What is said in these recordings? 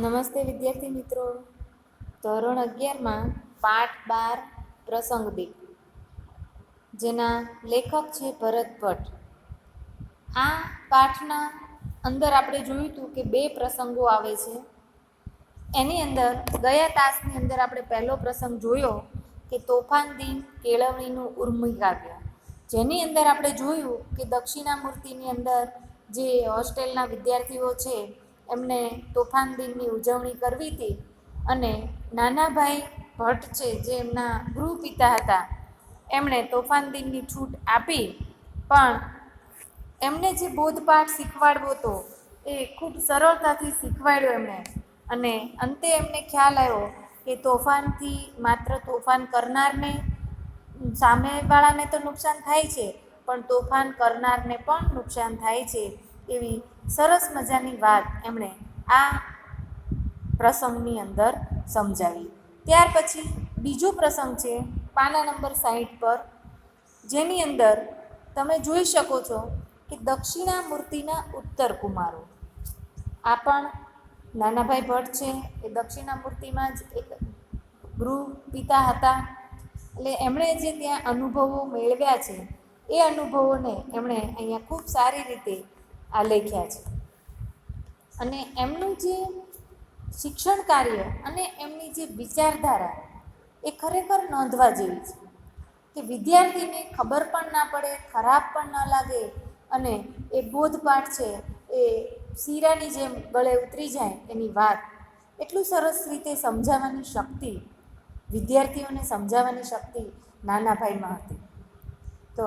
નમસ્તે વિદ્યાર્થી મિત્રો. ધોરણ અગિયારમાં પાઠ બાર પ્રસંગ દીપ જેના લેખક છે ભરત ભટ્ટ. આ પાઠના અંદર આપણે જોયું હતું કે બે પ્રસંગો આવે છે. એની અંદર ગયા તાસની અંદર આપણે પહેલો પ્રસંગ જોયો કે તોફાન દિન કેળવણીનું ઉર્મી કાવ્ય. જેની અંદર આપણે જોયું કે દક્ષિણામૂર્તિની અંદર જે હોસ્ટેલના વિદ્યાર્થીઓ છે એમને તોફાન દિનની ઉજવણી કરવી હતી અને નાનાભાઈ ભટ્ટ છે જે એમના ગૃહ પિતા હતા, એમણે તોફાન દિનની છૂટ આપી. પણ એમને જે બોધપાઠ શીખવાડવો હતો એ ખૂબ સરળતાથી શીખવાડ્યો એમણે અને અંતે એમને ખ્યાલ આવ્યો કે તોફાનથી માત્ર તોફાન કરનારને, સામેવાળાને તો નુકસાન થાય છે, પણ તોફાન કરનારને પણ નુકસાન થાય છે એવી સરસ મજાની વાત એમણે આ પ્રસંગની અંદર સમજાવી. ત્યાર પછી બીજો પ્રસંગ છે પાના નંબર સાહીઠ પર, જેની અંદર તમે જોઈ શકો છો કે દક્ષિણા મૂર્તિના ઉત્તર કુમારો. આ પણ નાનાભાઈ ભટ્ટ છે, એ દક્ષિણા મૂર્તિમાં જ એક ગૃહ પિતા હતા. એટલે એમણે જે ત્યાં અનુભવો મેળવ્યા છે, એ અનુભવોને એમણે અહીંયા ખૂબ સારી રીતે આલેખ્યા છે. અને એમનું જે શિક્ષણ કાર્ય અને એમની જે વિચારધારા એ ખરેખર નોંધવા જેવી છે. કે વિદ્યાર્થીને ખબર પણ ના પડે, ખરાબ પણ ના લાગે અને એ બોધપાઠ છે એ શીરાની જેમ ગળે ઉતરી જાય એની વાત. એટલું સરસ રીતે સમજાવવાની શક્તિ, વિદ્યાર્થીઓને સમજાવવાની શક્તિ નાના ભાઈમાં હતી. તો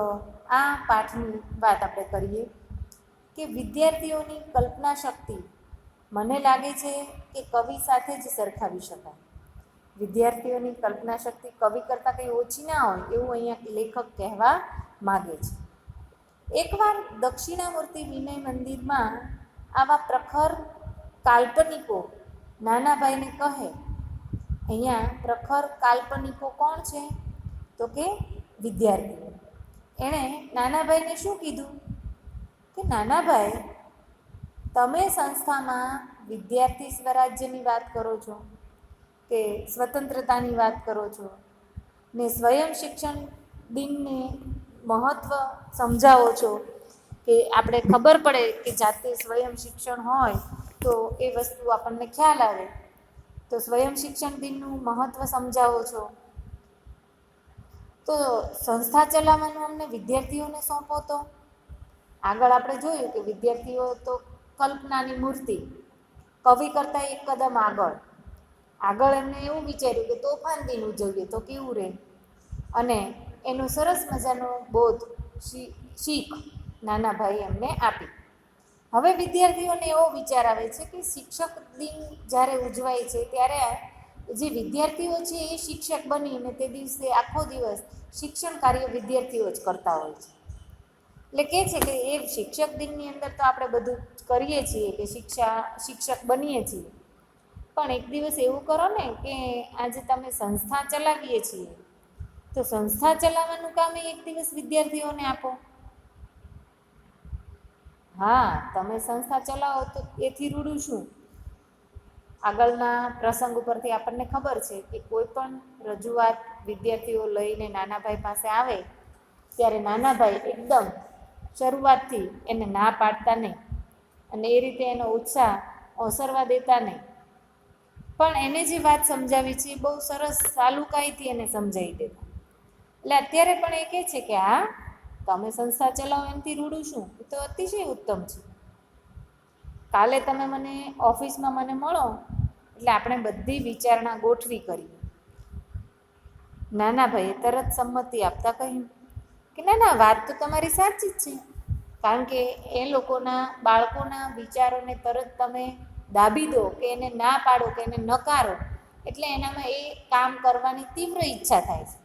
આ પાઠની વાત આપણે કરીએ. કે વિદ્યાર્થીઓની કલ્પના શક્તિ મને લાગે છે કે કવિ સાથે જ સરખાવી શકાય. વિદ્યાર્થીઓની કલ્પના શક્તિ કવિ કરતાં કંઈ ઓછી ના હોય એવું અહીંયા લેખક કહેવા માગે છે. એકવાર દક્ષિણામૂર્તિ વિનય મંદિરમાં આવા પ્રખર કાલ્પનિકો નાનાભાઈને કહે, અહીંયા પ્રખર કાલ્પનિકો કોણ છે? તો કે વિદ્યાર્થીઓ. એણે નાનાભાઈને શું કીધું? કે નાના ભાઈ, તમે સંસ્થામાં વિદ્યાર્થી સ્વરાજ્યની વાત કરો છો કે સ્વતંત્રતાની વાત કરો છો ને સ્વયં શિક્ષણ દિનને મહત્ત્વ સમજાવો છો કે આપણે ખબર પડે કે જાતે સ્વયં શિક્ષણ હોય તો એ વસ્તુ આપણને ખ્યાલ આવે. તો સ્વયં શિક્ષણ દિનનું મહત્ત્વ સમજાવો છો. તો સંસ્થા ચલાવવાનું અમને વિદ્યાર્થીઓને સોંપો તો? આગળ આપણે જોયું કે વિદ્યાર્થીઓ તો કલ્પનાની મૂર્તિ, કવિ કરતાં એક કદમ આગળ. આગળ એમને એવું વિચાર્યું કે તોફાન દિન ઉજવીએ તો કેવું રહે? અને એનો સરસ મજાનો બોધ શીખ નાના ભાઈ એમને આપી. હવે વિદ્યાર્થીઓને એવો વિચાર આવે છે કે શિક્ષક દિન જ્યારે ઉજવાય છે ત્યારે જે વિદ્યાર્થીઓ છે એ શિક્ષક બનીને તે દિવસે આખો દિવસ શિક્ષણ કાર્ય વિદ્યાર્થીઓ જ કરતા હોય છે. એટલે કે છે કે એ શિક્ષક દિનની અંદર તો આપણે બધું કરીએ છીએ કે શિક્ષા, શિક્ષક બનીએ છીએ. પણ એક દિવસ એવું કરો ને કે આજે તમે સંસ્થા ચલાવીએ છીએ, તો સંસ્થા ચલાવવાનું કામ એક દિવસ વિદ્યાર્થીઓને આપો. હા, તમે સંસ્થા ચલાવો તો એથી રૂડું શું? આગળના પ્રસંગ ઉપરથી આપણને ખબર છે કે કોઈ પણ રજૂઆત વિદ્યાર્થીઓ લઈને નાનાભાઈ પાસે આવે, ત્યારે નાનાભાઈ એકદમ શરૂઆતથી એને ના પાડતા નહીં અને એ રીતે એનો ઉત્સાહ ઓસરવા દેતા નહીં. પણ એને જે વાત સમજાવી છે એ બહુ સરસ સાલુકાઈથી એને સમજાવી દેતા. એટલે અત્યારે પણ એ કહે છે કે, હા, તમે સંસ્થા ચલાવો એમથી રૂડું છું એ તો અતિશય ઉત્તમ છે. કાલે તમે મને ઓફિસમાં મને મળો, એટલે આપણે બધી વિચારણા ગોઠવી કરીએ નાના ભાઈએ તરત સંમતિ આપતા કહ્યું. કે ના ના, વાત તો તમારી સાચી જ છે. કારણ કે એ લોકોના બાળકોના વિચારોને તરત તમે દાબી દો કે એને ના પાડો કે એને નકારો, એટલે એનામાં એ કામ કરવાની તીવ્ર ઈચ્છા થાય છે.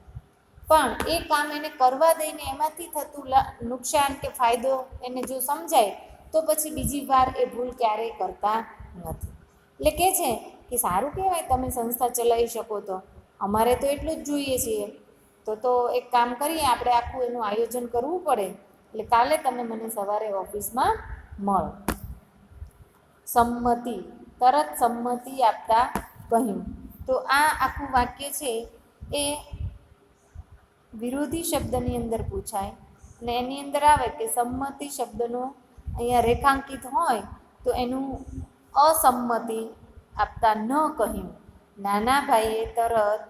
પણ એ કામ એને કરવા દઈને એમાંથી થતું નુકસાન કે ફાયદો એને જો સમજાય, તો પછી બીજી વાર એ ભૂલ ક્યારેય કરતા નથી. એટલે કે છે કે સારું કહેવાય તમે સંસ્થા ચલાવી શકો તો. અમારે તો એટલું જ જોઈએ છીએ. તો તો એક કામ કરીએ, આપણે આખું એનું આયોજન કરવું પડે. એટલે કાલે તમે મને સવારે ઓફિસમાં મળો. સંમતિ, તરત સંમતિ આપતા કહ્યું. તો આ આખું વાક્ય છે એ વિરોધી શબ્દની અંદર પૂછાય અને એની અંદર આવે કે સંમતિ શબ્દનો અહીંયા રેખાંકિત હોય તો એનું અસંમતિ આપતા ન કહ્યું. નાના ભાઈએ તરત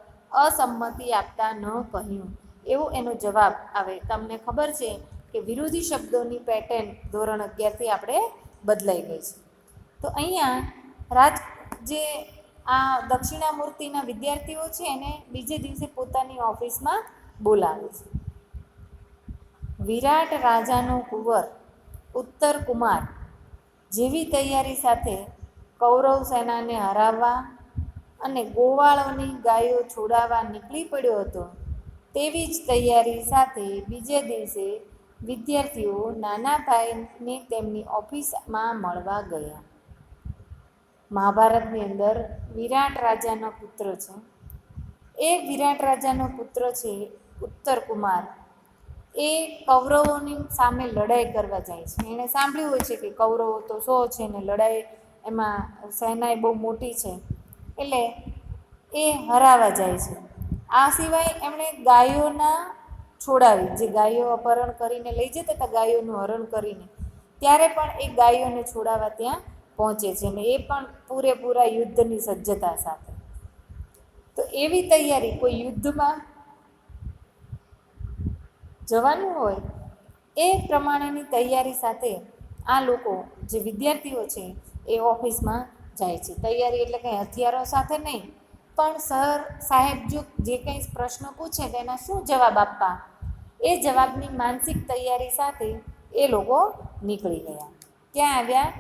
અસંમતિ આપતા ન કહ્યું. એવો એનો જવાબ આવે. તમને ખબર છે કે વિરોધી શબ્દોની પેટર્ન ધોરણ અગિયારથી આપણે બદલાઈ ગઈ છે. તો અહીંયા રાજ જે આ દક્ષિણામૂર્તિના વિદ્યાર્થીઓ છે એને બીજે દિવસે પોતાની ઓફિસમાં બોલાવે છે. વિરાટ રાજાનો કુંવર ઉત્તર કુમાર જેવી તૈયારી સાથે કૌરવ સેનાને હરાવવા અને ગોવાળોની ગાયો છોડાવવા નીકળી પડ્યો હતો, તેવી જ તૈયારી સાથે બીજે દિવસે વિદ્યાર્થીઓ નાના ભાઈને તેમની ઓફિસમાં મળવા ગયા. મહાભારતની અંદર વિરાટ રાજાનો પુત્ર છે. એ વિરાટ રાજાનો પુત્ર છે ઉત્તર કુમાર. એ કૌરવોની સામે લડાઈ કરવા જાય છે. એણે સાંભળ્યું હોય છે કે કૌરવો તો સો છે ને લડાઈ એમાં સેનાએ બહુ મોટી છે. એટલે એ હરાવા જાય છે. આ સિવાય એમણે ગાયોના છોડાવી, જે ગાયો અપહરણ કરીને લઈ જતા હતા, ગાયોનું હરણ કરીને. ત્યારે પણ એ ગાયોને છોડાવવા ત્યાં પહોંચે છે ને એ પણ પૂરેપૂરા યુદ્ધની સજ્જતા સાથે. તો એવી તૈયારી કોઈ યુદ્ધમાં જવાનું હોય, એ પ્રમાણેની તૈયારી સાથે આ લોકો, જે વિદ્યાર્થીઓ છે, એ ઓફિસમાં જાય છે. તૈયારી એટલે કંઈ હથિયારો સાથે નહીં, પણ સર સાહેબ જો જે કંઈ પ્રશ્નો પૂછે, તેના શું જવાબ આપવા એ જવાબની માનસિક તૈયારી સાથે એ લોકો નીકળી ગયા. ક્યાં આવ્યા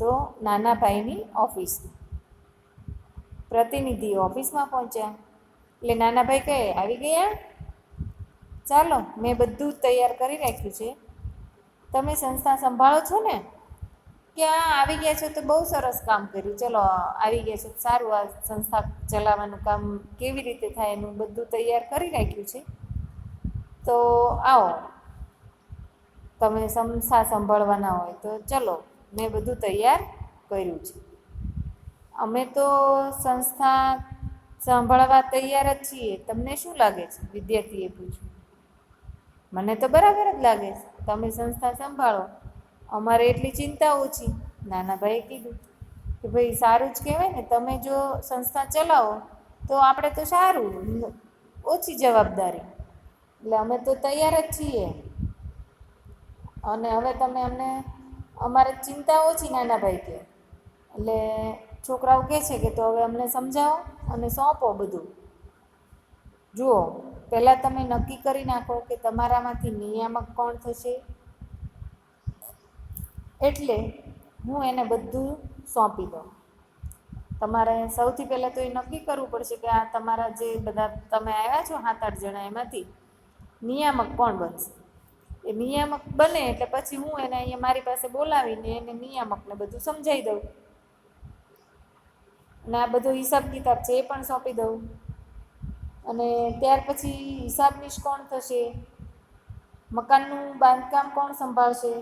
તો નાના ભાઈની ઓફિસ પ્રતિનિધિ ઓફિસમાં પહોંચ્યા. એટલે નાના ભાઈ કહે, આવી ગયા? ચાલો, મેં બધું જ તૈયાર કરી રાખ્યું છે. તમે સંસ્થા સંભાળો છો ને? ક્યાં આવી ગયા છો તો બહુ સરસ કામ કર્યું. ચલો, આવી ગયા છો સારું. આ સંસ્થા ચલાવવાનું કામ કેવી રીતે થાય? એનું બધું તૈયાર કરી રાખ્યું છે. તો આવો. તમે સંસ્થા સંભાળવાના હોય તો ચલો, મેં બધું તૈયાર કર્યું છે. અમે તો સંસ્થા સાંભળવા તૈયાર જ છીએ. તમને શું લાગે છે? વિદ્યાર્થીએ પૂછ્યું. મને તો બરાબર જ લાગે છે. તમે સંસ્થા સંભાળો. અમારે એટલી ચિંતા ઓછી. નાના ભાઈએ કીધું કે ભાઈ સારું જ કહેવાય ને, તમે જો સંસ્થા ચલાવો તો આપણે તો સારું, ઓછી જવાબદારી. એટલે અમે તો તૈયાર જ છીએ. અને હવે તમે અમને, અમારે ચિંતા ઓછી નાના ભાઈ કે. એટલે છોકરાઓ કહે છે કે તો હવે અમને સમજાવો અને સોંપો બધું. જુઓ, પહેલાં તમે નક્કી કરી નાખો કે તમારામાંથી નિયામક કોણ થશે. એટલે હું એને બધું સોંપી દઉં. તમારે સૌથી પહેલાં તો એ નક્કી કરવું પડશે કે આ તમારા જે બધા તમે આવ્યા છો સાત આઠ જણા એમાંથી નિયામક કોણ બનશે? એ નિયામક બને એટલે પછી હું એને અહીંયા મારી પાસે બોલાવીને એને નિયામકને બધું સમજાવી દઉં. અને આ બધો હિસાબ કિતાબ છે એ પણ સોંપી દઉં. અને ત્યાર પછી હિસાબનીશ કોણ થશે? મકાનનું બાંધકામ કોણ સંભાળશે?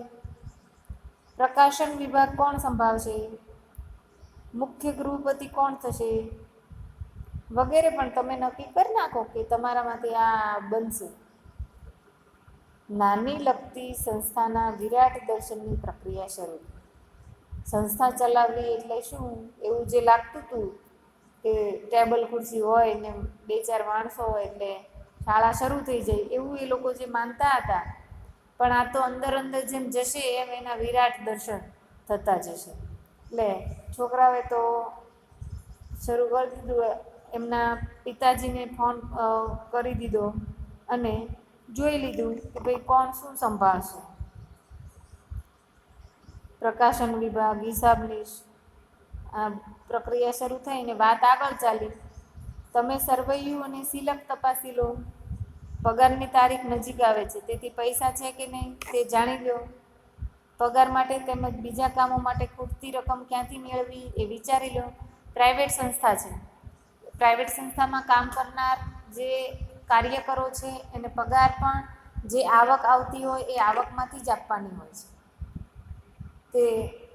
પ્રકાશન વિભાગ કોણ સંભાળશે? મુખ્ય ગૃહપતિ કોણ થશે? વગેરે પણ તમે નક્કી કરી નાખો કે તમારામાંથી આ બનશે. નાની લગતી સંસ્થાના વિરાટ દર્શનની પ્રક્રિયા શરૂ. સંસ્થા ચલાવવી એટલે શું? એવું જે લાગતું હતું કે ટેબલ ખુરશી હોય ને બે ચાર માણસો હોય એટલે શાળા શરૂ થઈ જાય, એવું એ લોકો જે માનતા હતા. પણ આ તો અંદર અંદર જેમ જશે એમ એના વિરાટ દર્શન થતા જશે. એટલે છોકરાઓએ તો શરૂ કરી દીધું, એમના પિતાજીને ફોન કરી દીધો અને જોઈ લીધું કે ભાઈ કોણ શું સંભાળશે? પ્રકાશન વિભાગ હિસાબનીશ આ પ્રક્રિયા શરૂ થઈને વાત આગળ ચાલી. તમે સરવૈયું અને સિલક તપાસી લો. પગારની તારીખ નજીક આવે છે. તેથી પૈસા છે કે નહીં તે જાણી લો. પગાર માટે તેમજ બીજા કામો માટે ખૂટતી રકમ ક્યાંથી મેળવી એ વિચારી લો. પ્રાઇવેટ સંસ્થા છે. પ્રાઇવેટ સંસ્થામાં કામ કરનાર જે કાર્યકરો છે એને પગાર પણ જે આવક આવતી હોય એ આવકમાંથી જ આપવાની હોય છે. તે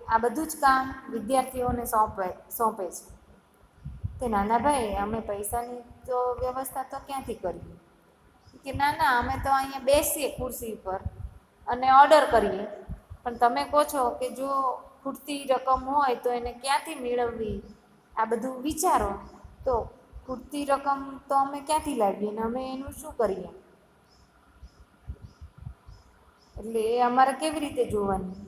આ બધું જ કામ વિદ્યાર્થીઓને સોંપે સોંપે છે. તે નાના ભાઈ અમે પૈસાની તો વ્યવસ્થા તો ક્યાંથી કરીએ? કે ના ના અમે તો અહીંયા બેસીએ ખુરશી પર અને ઓર્ડર કરીએ. પણ તમે કહો છો કે જો ખૂટતી રકમ હોય તો એને ક્યાંથી મેળવવી? આ બધું વિચારો તો ખૂટતી રકમ તો અમે ક્યાંથી લાવીએ ને અમે એનું શું કરીએ? એટલે એ અમારે કેવી રીતે જોવાની?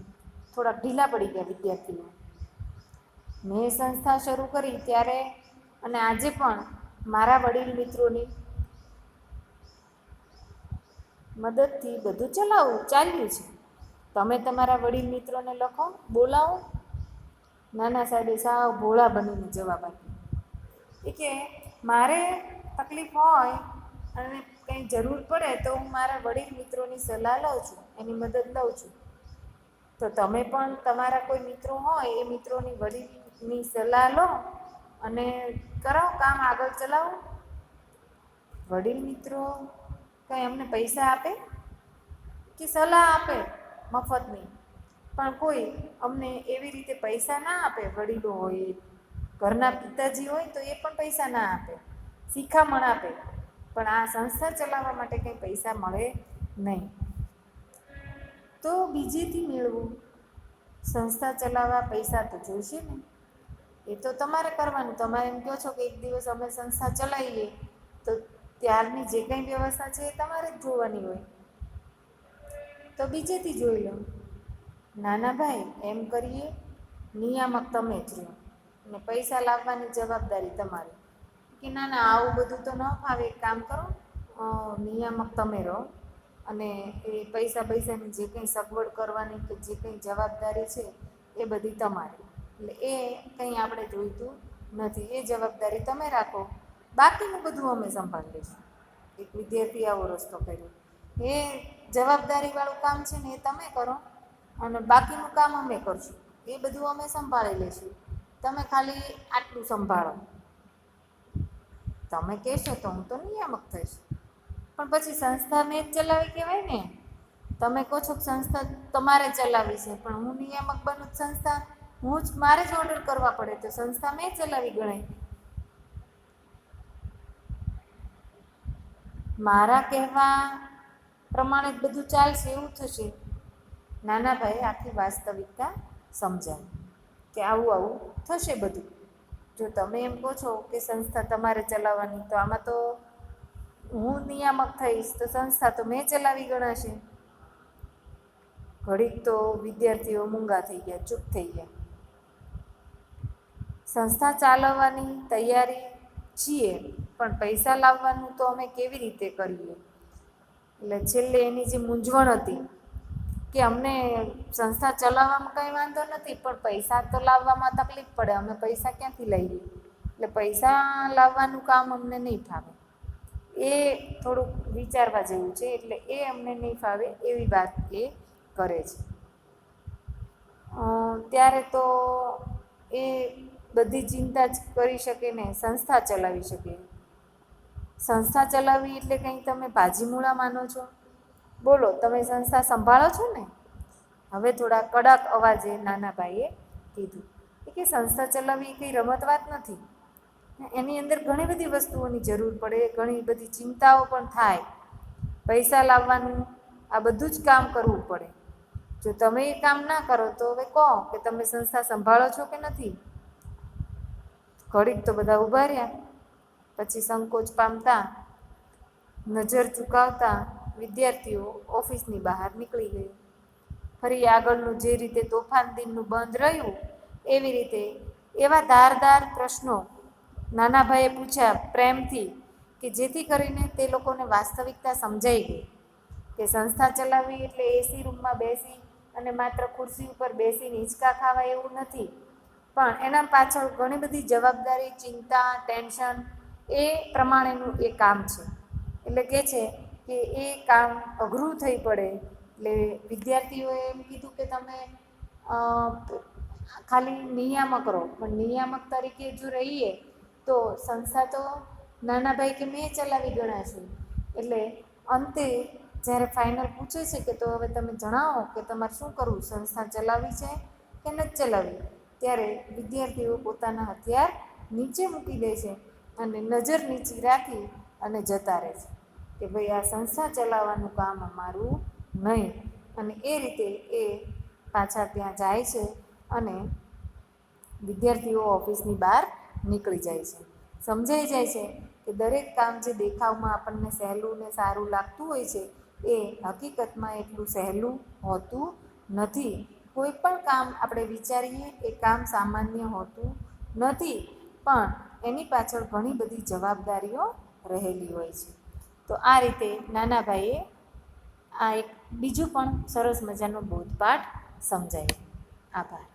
થોડાક ઢીલા પડી ગયા વિદ્યાર્થીઓ. મેં સંસ્થા શરૂ કરી ત્યારે અને આજે પણ મારા વડીલ મિત્રોની મદદથી બધું ચલાવવું ચાલ્યું છે. તમે તમારા વડીલ મિત્રોને લખો, બોલાવો. નાના સાહેબે સાવ ભોળા બનીને જવાબ આપ્યો. એ કે મારે તકલીફ હોય અને કંઈ જરૂર પડે તો હું મારા વડીલ મિત્રોની સલાહ લઉં છું, એની મદદ લઉં છું. તો તમે પણ તમારા કોઈ મિત્રો હોય એ મિત્રોની વડીલની સલાહ લો અને કરાવો કામ આગળ ચલાવો. વડીલ મિત્રો કંઈ અમને પૈસા આપે કે સલાહ આપે? મફતની. પણ કોઈ અમને એવી રીતે પૈસા ના આપે, વડીલો હોય એ. ઘરના પિતાજી હોય તો એ પણ પૈસા ના આપે શિખામણ આપે, પણ આ સંસ્થા ચલાવવા માટે કંઈ પૈસા મળે નહીં. તો બીજેથી મેળવું. સંસ્થા ચલાવવા પૈસા તો જોઈશે ને. એ તો તમારે કરવાનું. તમારે એમ કહો છો કે એક દિવસ અમે સંસ્થા ચલાવીએ તો ત્યારની જે કંઈ વ્યવસ્થા છે એ તમારે જ જોવાની હોય. તો બીજેથી જોઈ લો. નાના ભાઈ, એમ કરીએ, નિયામક તમે જ રહો. અને પૈસા લાવવાની જવાબદારી તમારી. કે ના ના, આવું બધું તો ન ફાવે. એક કામ કરો નિયામક તમે રહો અને એ પૈસા પૈસાની જે કંઈ સગવડ કરવાની કે જે કંઈ જવાબદારી છે એ બધી તમારી. એટલે એ કંઈ આપણે જોઈતું નથી. એ જવાબદારી તમે રાખો. બાકીનું બધું અમે સંભાળી લઈશું. એક વિદ્યાર્થી આવો રસ્તો કર્યો. એ જવાબદારીવાળું કામ છે ને એ તમે કરો અને બાકીનું કામ અમે કરશું. એ બધું અમે સંભાળી લઈશું. તમે ખાલી આટલું સંભાળો. તમે કહેશો તો હું તો નિયામક થઈશ. પણ પછી સંસ્થા મેં જ ચલાવી કહેવાય ને. તમે કહો છો કે સંસ્થા તમારે ચલાવી છે, પણ હું નિયામક બનું સંસ્થા. હું જ, મારે જ ઓર્ડર કરવા પડે તો સંસ્થા મેં ચલાવી ગણાય. મારા કહેવા પ્રમાણે બધું ચાલશે એવું થશે. નાના ભાઈ આખી વાસ્તવિકતા સમજાય કે આવું આવું થશે બધું. જો તમે એમ કહો છો કે સંસ્થા તમારે ચલાવવાની, તો આમાં તો હું નિયામક થઈશ, તો સંસ્થા તો મેં ચલાવી ગણાશે. ઘડીક તો વિદ્યાર્થીઓ મૂંગા થઈ ગયા, ચૂપ થઈ ગયા. સંસ્થા ચાલવવાની તૈયારી છીએ, પણ પૈસા લાવવાનું તો અમે કેવી રીતે કરીએ? એટલે છેલ્લે એની જે મૂંઝવણ હતી કે અમને સંસ્થા ચલાવવામાં કંઈ વાંધો નથી, પણ પૈસા તો લાવવામાં તકલીફ પડે. અમે પૈસા ક્યાંથી લઈએ? એટલે પૈસા લાવવાનું કામ અમને નહીં ફાવે. એ થોડુંક વિચારવા જેવું છે, એટલે એ અમને નહીં ફાવે એવી વાત એ કરે છે. ત્યારે તો એ બધી ચિંતા જ કરી શકે ને, સંસ્થા ચલાવી શકે. સંસ્થા ચલાવવી એટલે કંઈ તમે ભાજીમૂળા માનો છો? બોલો, તમે સંસ્થા સંભાળો છો ને? હવે થોડા કડક અવાજે નાના ભાઈએ કીધું એ કે સંસ્થા ચલાવવી એ કંઈ રમત વાત નથી. એની અંદર ઘણી બધી વસ્તુઓની જરૂર પડે, ઘણી બધી ચિંતાઓ પણ થાય. પૈસા લાવવાનું, આ બધું જ કામ કરવું પડે. જો તમે એ કામ ના કરો તો હવે કહો કે તમે સંસ્થા સંભાળો છો કે નથી? ઘડીક તો બધા ઊભા રહ્યા. પછી સંકોચ પામતા, નજર ચૂકાવતા વિદ્યાર્થીઓ ઓફિસની બહાર નીકળી ગઈ. ફરી આગળનું જે રીતે તોફાન દિનનું બંધ રહ્યું, એવી રીતે એવા ધારદાર પ્રશ્નો નાના ભાઈએ પૂછ્યા પ્રેમથી કે જેથી કરીને તે લોકોને વાસ્તવિકતા સમજાઈ ગઈ કે સંસ્થા ચલાવવી એટલે એસી રૂમમાં બેસી અને માત્ર ખુરશી ઉપર બેસીને હિંચકા ખાવા એવું નથી. પણ એના પાછળ ઘણી બધી જવાબદારી, ચિંતા, ટેન્શન એ પ્રમાણેનું એ કામ છે. એટલે કે છે કે એ કામ અઘરું થઈ પડે. એટલે વિદ્યાર્થીઓએ એમ કીધું કે તમે ખાલી નિયામક રહો. પણ નિયામક તરીકે જો રહીએ, તો સંસ્થા તો નાના ભાઈ કે મેં ચલાવી ગણાશે એટલે અંતે જ્યારે ફાઇનલ પૂછે છે કે તો હવે તમે જણાવો કે તમારે શું કરવું? સંસ્થા ચલાવવી છે કે નથી ચલાવવી ત્યારે વિદ્યાર્થીઓ પોતાના હથિયાર નીચે મૂકી દે છે અને નજર નીચી રાખી અને જતા રહે છે. કે ભાઈ આ સંસ્થા ચલાવવાનું કામ અમારું નહીં. અને એ રીતે એ પાછા ત્યાં જાય છે અને વિદ્યાર્થીઓ ઓફિસની બહાર નીકળી જાય છે. સમજાઈ જાય છે કે દરેક કામ જે દેખાવમાં આપણને સહેલું ને સારું લાગતું હોય છે, એ હકીકતમાં એટલું સહેલું હોતું નથી. કોઈ પણ કામ આપણે વિચારીએ એ કામ સામાન્ય હોતું નથી, પણ એની પાછળ ઘણી બધી જવાબદારીઓ રહેલી હોય છે. તો આ રીતે નાના ભાઈએ આ એક બીજું પણ સરસ મજાનો બોધપાઠ સમજાય આભાર.